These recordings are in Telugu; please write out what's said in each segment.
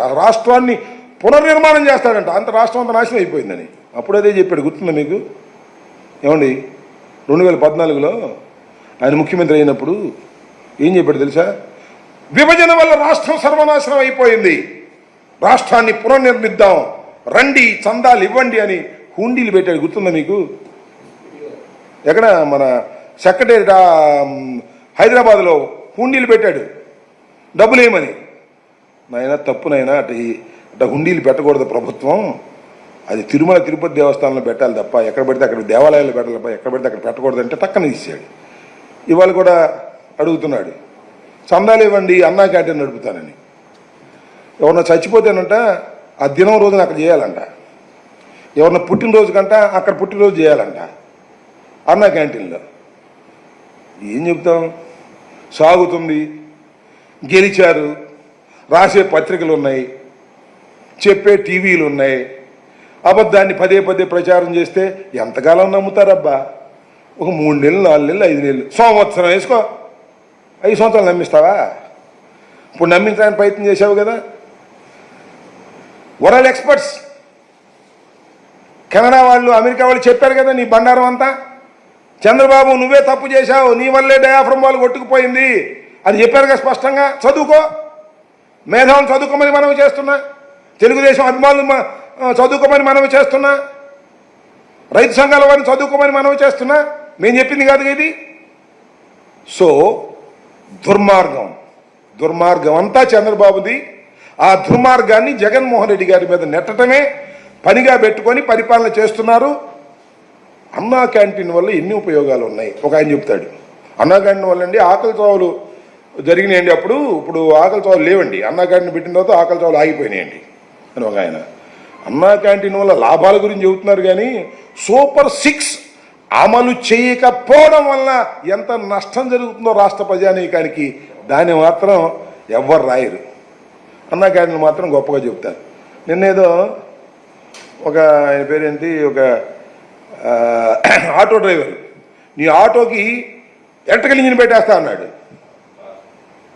ఆ రాష్ట్రాన్ని పునర్నిర్మాణం చేస్తాడంట. అంత రాష్ట్రం అంత నాశనం అయిపోయిందని. అప్పుడు అదే చెప్పాడు. గుర్తుందా మీకు? ఏమండి? రెండు వేల పద్నాలుగులో ఆయన ముఖ్యమంత్రి అయినప్పుడు ఏం చెప్పాడు తెలుసా? విభజన వల్ల రాష్ట్రం సర్వనాశనం అయిపోయింది. రాష్ట్రాన్ని పునర్నిర్మిద్దాం. రండి చందాలు ఇవ్వండి అని హుండీలు పెట్టాడు. గుర్తుందా మీకు? ఎక్కడ మన సెక్రటరీ హైదరాబాద్లో హుండీలు పెట్టాడు. డబ్బులు ఏమని? నాయన తప్పునైనా అటు ఈ- అటు హుండీలు పెట్టకూడదు ప్రభుత్వం. అది తిరుమల తిరుపతి దేవస్థానంలో పెట్టాలి తప్ప ఎక్కడ పెడితే అక్కడ దేవాలయాలు పెట్టాలి తప్ప ఎక్కడ పెడితే అక్కడ పెట్టకూడదు అంటే టక్కన ఇచ్చాడు ఇవాళ కూడా అడుగుతున్నాడు చందాలు ఇవ్వండి అన్నా క్యాంటీన్ నడుపుతానని. ఎవరన్నా చచ్చిపోతేనంట ఆ దినం రోజున అక్కడ చేయాలంట. ఎవరన్నా పుట్టినరోజు కంట అక్కడ పుట్టినరోజు చేయాలంట అన్నా క్యాంటీన్లో. ఏం చెప్తాం? సాగుతుంది గెలిచారు. రాసే పత్రికలు ఉన్నాయి చెప్పే టీవీలు ఉన్నాయి అబద్ధాన్ని పదే పదే ప్రచారం చేస్తే ఎంతకాలం నమ్ముతారబ్బా? ఒక మూడు నెలలు నాలుగు నెలలు ఐదు నెలలు. సంవత్సరం వేసుకో. ఐదు సంవత్సరాలు నమ్మిస్తావా? ఇప్పుడు నమ్మించడానికి ప్రయత్నం చేసావు కదా. World experts. కెనడా వాళ్ళు అమెరికా వాళ్ళు చెప్పారు కదా నీ బండారం అంతా? చంద్రబాబు నువ్వే తప్పు చేశావు. నీ వల్లే డయాఫ్రమ్ వాళ్ళు కొట్టుకుపోయింది. అని చెప్పారు కదా స్పష్టంగా? చదువుకో. మేధావులు చదువుకోమని మనవి చేస్తున్నా. తెలుగుదేశం అభిమానులు చదువుకోమని మనవి చేస్తున్నా. రైతు సంఘాల వారిని చదువుకోమని మనవి చేస్తున్నా. మేము చెప్పింది కాదు ఇది. సో దుర్మార్గం. దుర్మార్గం అంతా చంద్రబాబుది. ఆ దుర్మార్గాన్ని జగన్మోహన్ రెడ్డి గారి మీద నెట్టడమే పనిగా పెట్టుకొని పరిపాలన చేస్తున్నారు. అన్నా క్యాంటీన్ వల్ల ఎన్ని ఉపయోగాలు ఉన్నాయి? ఒక ఆయన చెప్తాడు. అన్నా క్యాంటీన్ వల్ల అండి ఆకలి చావులు జరిగినాయండి అప్పుడు ఇప్పుడు ఆకలి చావులు లేవండి. అన్నా క్యాంటీన్ పెట్టిన తర్వాత ఆకలి చావులు ఆగిపోయినాయండి. అని ఒక ఆయన. అన్నా క్యాంటీన్ వల్ల లాభాల గురించి చెబుతున్నారు కానీ సూపర్ సిక్స్ అమలు చేయకపోవడం వల్ల ఎంత నష్టం జరుగుతుందో రాష్ట్ర ప్రజానీకానికి దాన్ని మాత్రం ఎవ్వరు రాయరు. అన్నా క్యాంటీన్ మాత్రం గొప్పగా చెబుతారు. నిన్నేదో ఒక ఆయన పేరేంటి ఒక ఆటో డ్రైవర్. నీ ఆటోకి ఎలక్ట్రికల్ ఇంజిన్ పెట్టేస్తా అన్నాడు.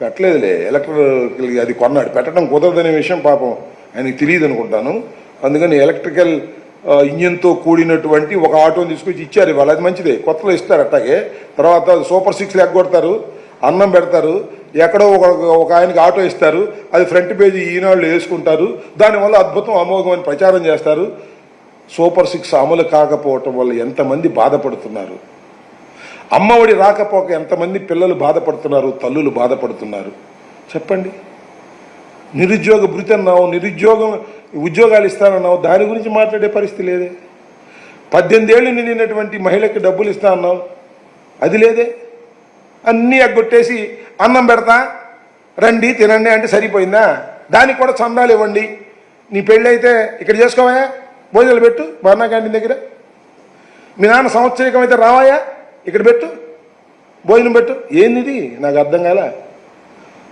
పెట్టలేదులే. ఎలక్ట్రికల్ అది కొన్నాడు. పెట్టడం కుదరదనే విషయం పాపం ఆయనకి తెలియదు అనుకుంటాను. అందుకని ఎలక్ట్రికల్ ఇంజన్తో ఇంజిన్తో కూడినటువంటి ఒక ఆటోని తీసుకొచ్చి ఇచ్చారు ఇవాళ. అది మంచిదే. కొత్తలో ఇస్తారు అట్టాగే. తర్వాత సూపర్ సిక్స్ కొడతారు. అన్నం పెడతారు. ఎక్కడో ఒక ఒక ఆయనకి ఆటో ఇస్తారు. అది ఫ్రంట్ పేజీ ఈనాళ్ళు వేసుకుంటారు. దానివల్ల అద్భుతం అమోఘం అని ప్రచారం చేస్తారు. సూపర్ సిక్స్ అమలు కాకపోవటం వల్ల ఎంతమంది బాధపడుతున్నారు? అమ్మఒడి రాకపోక ఎంతమంది పిల్లలు బాధపడుతున్నారు తల్లులు బాధపడుతున్నారు? చెప్పండి. నిరుద్యోగ భృతి అన్నావు నిరుద్యోగం ఉద్యోగాలు ఇస్తానన్నావు దాని గురించి మాట్లాడే పరిస్థితి లేదే. పద్దెనిమిది ఏళ్ళు నిండినటువంటి మహిళకి డబ్బులు ఇస్తా అన్నావు అది లేదే. అన్నీ ఎగ్గొట్టేసి అన్నం పెడతా రండి తినండి అంటే సరిపోయిందా? దానికి కూడా చందాలు ఇవ్వండి. నీ పెళ్ళి అయితే ఇక్కడ చేసుకోవాయా? భోజనాలు పెట్టు బార్నా క్యాంటీన్ దగ్గర. మీ నాన్న సంవత్సరికం అయితే రావాయా? ఇక్కడ పెట్టు. భోజనం పెట్టు. ఏంది నాకు అర్థం కాల.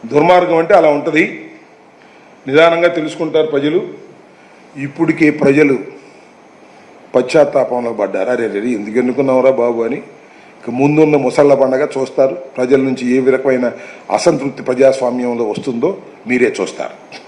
దుర్మార్గం అంటే అలా ఉంటుంది. నిదానంగా తెలుసుకుంటారు ప్రజలు. ఇప్పటికే ప్రజలు పశ్చాత్తాపంలో పడ్డారు? అరే రే ఎందుకు ఎన్నుకున్నావురా బాబు అని. ఇక ముందున్న ముసళ్ళ పండగ చూస్తారు. ప్రజల నుంచి ఏ రకమైన అసంతృప్తి ప్రజాస్వామ్యంలో వస్తుందో మీరే చూస్తారు.